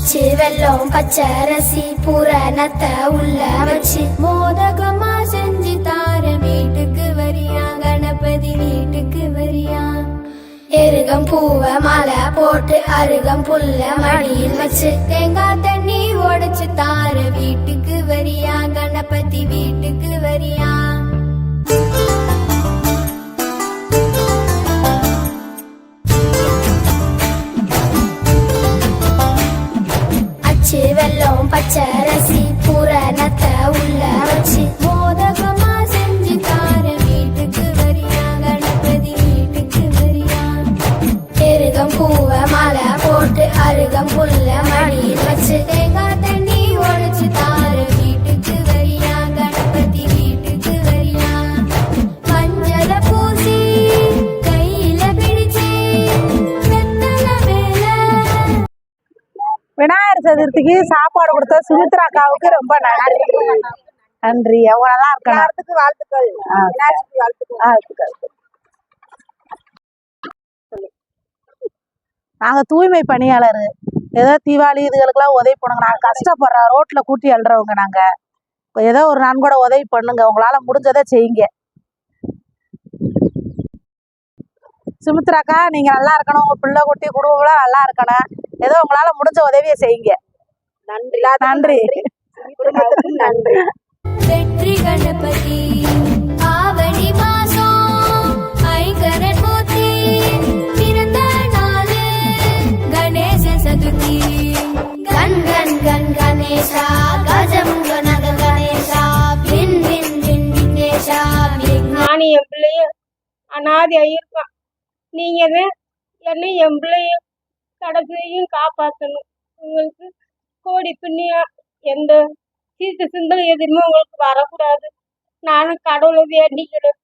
வச்சு வெள்ளம் பச்சரிசி பூரணத்த உள்ள வச்சு. மோதகமா செஞ்சு தார வீட்டுக்கு வரியா கணபதி வீட்டுக்கு வரியா? எருகம் பூவ மலை போட்டு அருகம் புல்ல மடியில் வச்சு. தேங்காய் தண்ணி உடைச்சு தார பச்சரசி புரணத்தை உள்ள வச்சு மோதகமா செஞ்சு தார வீட்டுக்கு வரியா கணபதி வீட்டுக்கு வரியா? எருகம் பூவ மலை போட்டு அருகம் புல்ல விநாயகர் சதுர்த்திக்கு சாப்பாடு கொடுத்த சுமித்ரா அக்காவுக்கு ரொம்ப நன்றி. நன்றி. அவங்க நல்லா இருக்கணும் வாழ்த்துக்கள். வாழ்த்துக்கள். நாங்க தூய்மை பணியாளர். ஏதோ தீபாவளி இதுகளுக்கெல்லாம் உதவி பண்ணுங்க நாங்க கஷ்டப்படுறோம். ரோட்ல கூட்டி அழுறவங்க நாங்க. ஏதோ ஒரு நன்கூட உதவி பண்ணுங்க. உங்களால முடிஞ்சதை செய்யுங்க. சுமித்ராக்கா நீங்க நல்லா இருக்கணும். உங்க பிள்ளை குட்டி குடும்பம்லாம் நல்லா இருக்கணும். ஏதோ உங்களால முடிஞ்ச உதவியை செய்யுங்க. நன்றி. நன்றி. நன்றி. வெற்றி கணபதி ஆவணி மாசம் ஐங்கரன் மூர்த்தி பிறந்த நாளு கணேச சதுர்த்தி. கண் கண் கண் கணேசா கஜம் கனக கணேசா பின் பின் பின் விக்னேஷா விக்ன நானும் என் பிள்ளையும் அனாதையாக இருக்கான் நீங்கள் தான் என்னை என் பிள்ளையும் கடைசியையும் காப்பாற்றணும் உங்களுக்கு கோடி புண்ணியம் எந்த சீட்டு சிந்தல் எதுவுமே உங்களுக்கு வரக்கூடாது. நானும் கடவுளை வேண்டிக்கிறேன்.